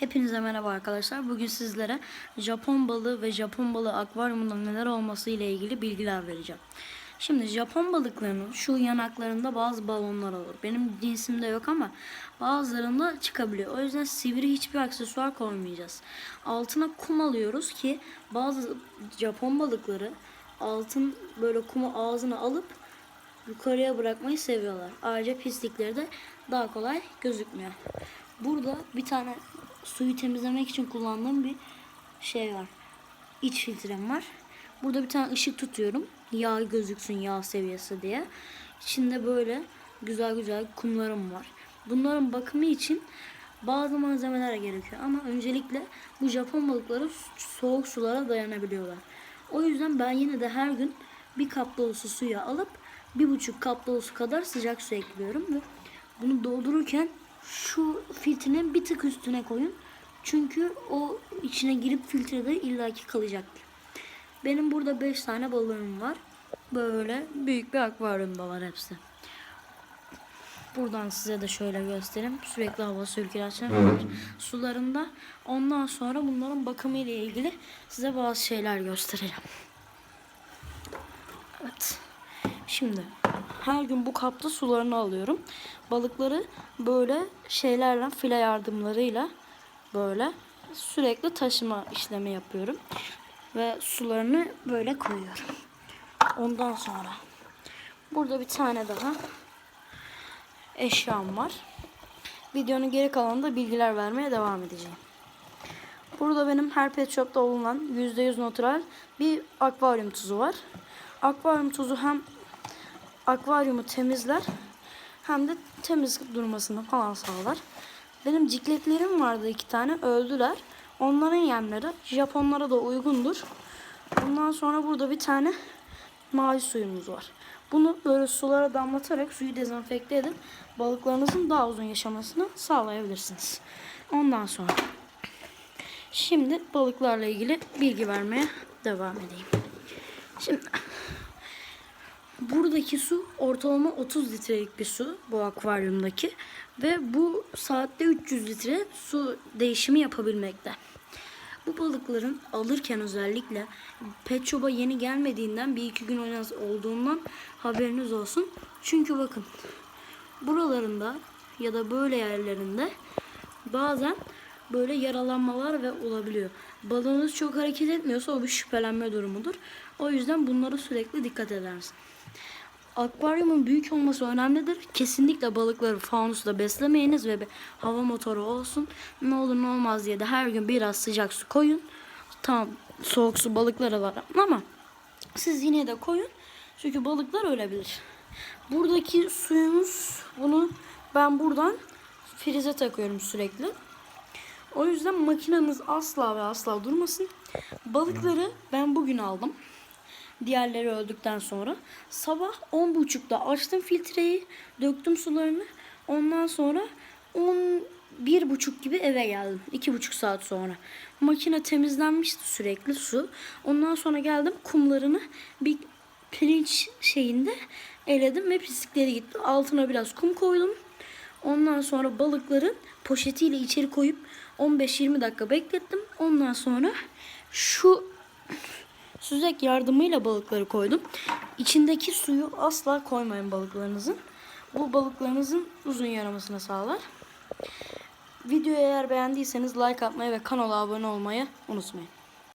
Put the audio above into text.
Hepinize merhaba arkadaşlar. Bugün sizlere Japon balığı ve Japon balığı akvaryumunda neler olması ile ilgili bilgiler vereceğim. Şimdi Japon balıklarının şu yanaklarında bazı balonlar olur. Benim cinsimde yok ama bazılarında çıkabiliyor. O yüzden sivri hiçbir aksesuar koymayacağız. Altına kum alıyoruz ki bazı Japon balıkları altın böyle kumu ağzına alıp yukarıya bırakmayı seviyorlar. Ayrıca pislikleri de daha kolay gözükmüyor. Burada bir tane suyu temizlemek için kullandığım bir şey var. İç filtrem var. Burada bir tane ışık tutuyorum. Yağ gözüksün yağ seviyesi diye. İçinde böyle güzel güzel kumlarım var. Bunların bakımı için bazı malzemeler gerekiyor ama öncelikle bu Japon balıkları soğuk sulara dayanabiliyorlar. O yüzden ben yine de her gün bir kap dolusu suya alıp bir buçuk kap dolusu kadar sıcak su ekliyorum ve bunu doldururken şu filtrenin bir tık üstüne koyun. Çünkü o içine girip filtrede illaki kalacaktır. Benim burada 5 tane balığım var. Böyle büyük bir akvaryumdalar hepsi. Buradan size de şöyle göstereyim. Sürekli hava sirkülasyonu var sularında. Ondan sonra bunların bakımı ile ilgili size bazı şeyler göstereceğim. Evet. Şimdi her gün bu kapta sularını alıyorum. Balıkları böyle şeylerle file yardımlarıyla böyle sürekli taşıma işlemi yapıyorum. Ve sularını böyle koyuyorum. Ondan sonra burada bir tane daha eşyam var. Videonun geri kalanında bilgiler vermeye devam edeceğim. Burada benim her pet shop'ta bulunan %100 natural bir akvaryum tuzu var. Akvaryum tuzu hem akvaryumu temizler hem de temiz durmasını falan sağlar. Benim cikletlerim vardı iki tane öldüler. Onların yemleri Japonlara da uygundur. Ondan sonra burada bir tane mavi suyumuz var. Bunu böyle sulara damlatarak suyu dezenfekte edip balıklarınızın daha uzun yaşamasını sağlayabilirsiniz. Ondan sonra şimdi balıklarla ilgili bilgi vermeye devam edeyim. Şimdi buradaki su ortalama 30 litrelik bir su bu akvaryumdaki ve bu saatte 300 litre su değişimi yapabilmekte. Bu balıkların alırken özellikle pet yeni gelmediğinden bir iki gün oynaz olduğundan haberiniz olsun. Çünkü bakın buralarında ya da böyle yerlerinde bazen böyle yaralanmalar ve olabiliyor. Balığınız çok hareket etmiyorsa o bir şüphelenme durumudur. O yüzden bunlara sürekli dikkat edersin. Akvaryumun büyük olması önemlidir. Kesinlikle balıkları fanusta beslemeyiniz ve bir hava motoru olsun. Ne olur ne olmaz diye de her gün biraz sıcak su koyun. Tamam soğuk su balıkları var ama siz yine de koyun. Çünkü balıklar ölebilir. Buradaki suyumuz bunu ben buradan frize takıyorum sürekli. O yüzden makineniz asla ve asla durmasın. Balıkları ben bugün aldım. Diğerleri öldükten sonra. Sabah 10.30'da açtım filtreyi. Döktüm sularını. Ondan sonra 11.30 gibi eve geldim. 2.5 saat sonra. Makine temizlenmişti sürekli su. Ondan sonra geldim kumlarını bir pirinç şeyinde eledim ve pislikleri gitti. Altına biraz kum koydum. Ondan sonra balıkların poşetiyle içeri koyup 15-20 dakika beklettim. Ondan sonra şu süzek yardımıyla balıkları koydum. İçindeki suyu asla koymayın balıklarınızın. Bu balıklarınızın uzun yaramasını sağlar. Videoyu eğer beğendiyseniz like atmayı ve kanala abone olmayı unutmayın.